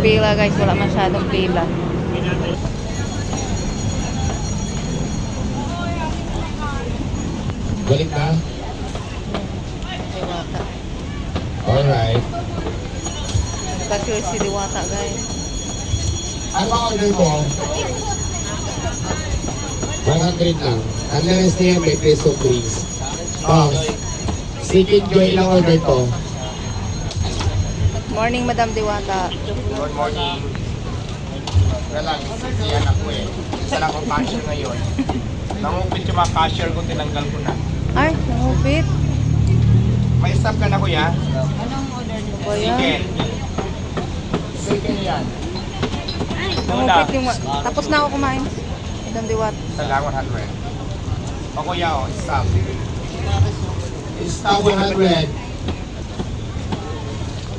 pila guys. Wala masyadong pila. Balik na? Diwata. Alright. Kasi si Diwata guys. Ano order mo? 100 lang. Ang rest niya may peso please. Oh, Secret Joy lang order ko. Morning Madam Diwata. Good morning. Wala lang, sisiyan ako eh. Isa lang akong cashier ngayon. Nangupit yung mga cashier ko, tinanggal ko na. Ay, nangupit. May stop ka na kuya? Ano ba yan? Chicken. Chicken yan. Nangupit yung... Tapos na ako kumain. Madam Diwata. Isa lang, 100. O kuya, o, stop. Stop 100.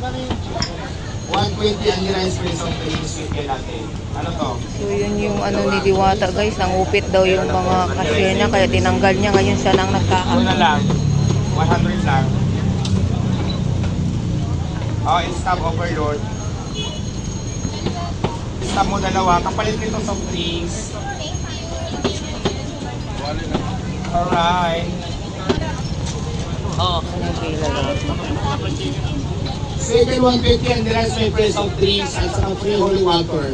120 ang rice peso please. Chicken natin. Ano to? So yun yung ano ni Diwata guys. Nangupit daw yung mga cashier niya. Kaya tinanggal niya. Ngayon siya lang Ano na nagkahapon. lang? 100 lang. Oh, stop overload. Stop mo dalawa. Kapalit nito soft drinks. Alright. Yung pila daw. Second 150 ang rice may peso drinks at saka free holy water.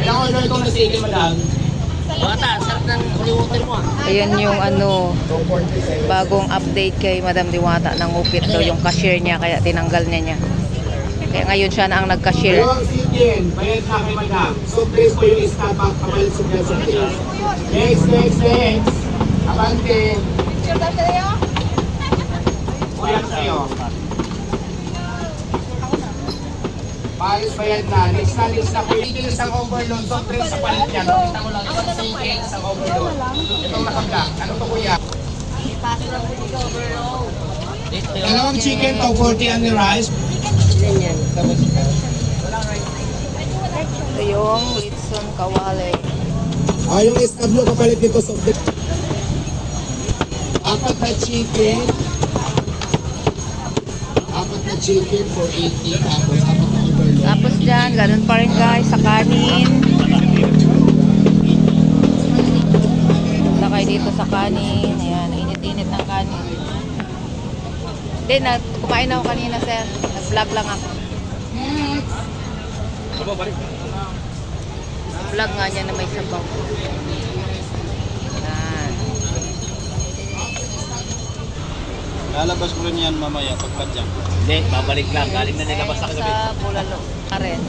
Ilang order ko na second madam? Ayan yung ano, 247. bagong update kay Madam Diwata. Nangupit daw yung cashier niya. Kaya tinanggal niya niya. Kaya ngayon siya na ang nag-cashier. Dalawang chicken, bayad na kay madam. So please po yung Starbucks kapalit sa. Next, next, next. Abante. Kuya sa'yo. Paris bayad na. Next na, next na. Pwede yung isang overload. Soft drinks sa palit niya. Nakita mo lang isang chicken, isang overload. Itong nakabla. Ano to kuya? Dalawang chicken to 40 and the rice. Ito yung Litson Kawale. Ah, yung istab nyo kapalit nito drink. Apat na chicken. Apat na chicken for 80 tapos apat na overload. Tapos dyan, ganun pa rin guys, sa kanin. Kayo dito sa kanin. Ayan, init-init ng kanin. Hindi, na, kumain ako kanina sir. Nag-vlog lang ako. Vlog nga niya na may sabaw. Lalabas ko rin yan mamaya pagpadyak. Hindi, babalik lang. Galing na nilabas sa kagabi. Sa Bulalo. Karen.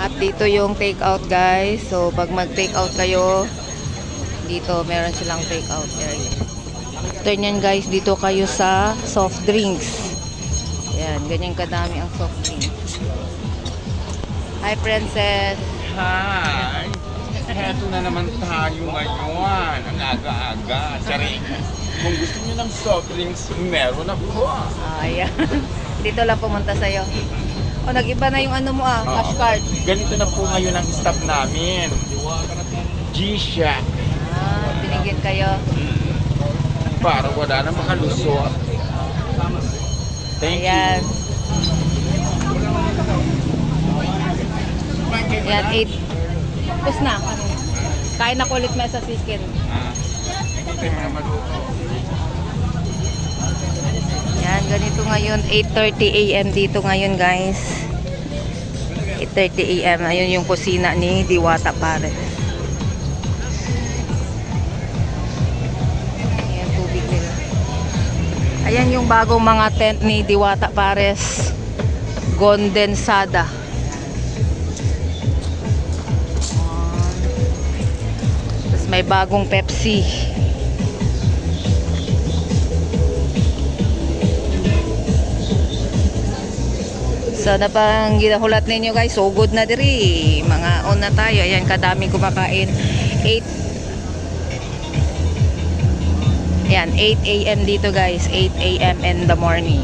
At dito yung take out guys. So pag mag take out kayo, dito meron silang take out area. After nyan guys, dito kayo sa soft drinks. Ayan, ganyan kadami ang soft drinks. Hi princess. Hi! Heto na naman tayo ngayon. Ang aga-aga. Charing. Kung gusto niyo ng soft drinks, meron ako. Ayan. dito lang pumunta sa'yo. O, nag-iba na yung ano mo ah, cash card. Ganito na po ngayon ang staff namin. G-Shack. Ah, binigyan kayo. Para wala na makalusot. Thank Ayan. you. Ayan, 8. Tapos na. Kain na ko ulit may sa chicken. Ah, ito yung mga maluto. Yan, ganito ngayon. 8.30 a.m. dito ngayon, guys. 8.30 a.m. Ayun yung kusina ni Diwata Pare. Ayan, tubig nila. Ayan yung bagong mga tent ni Diwata Pares. Condensada. Tapos may bagong Pepsi. So na pang ginahulat ninyo guys, so good na diri. Mga on na tayo. Ayan, kadaming kumakain. 8 Ayan, 8 a.m. dito guys. 8 a.m. in the morning.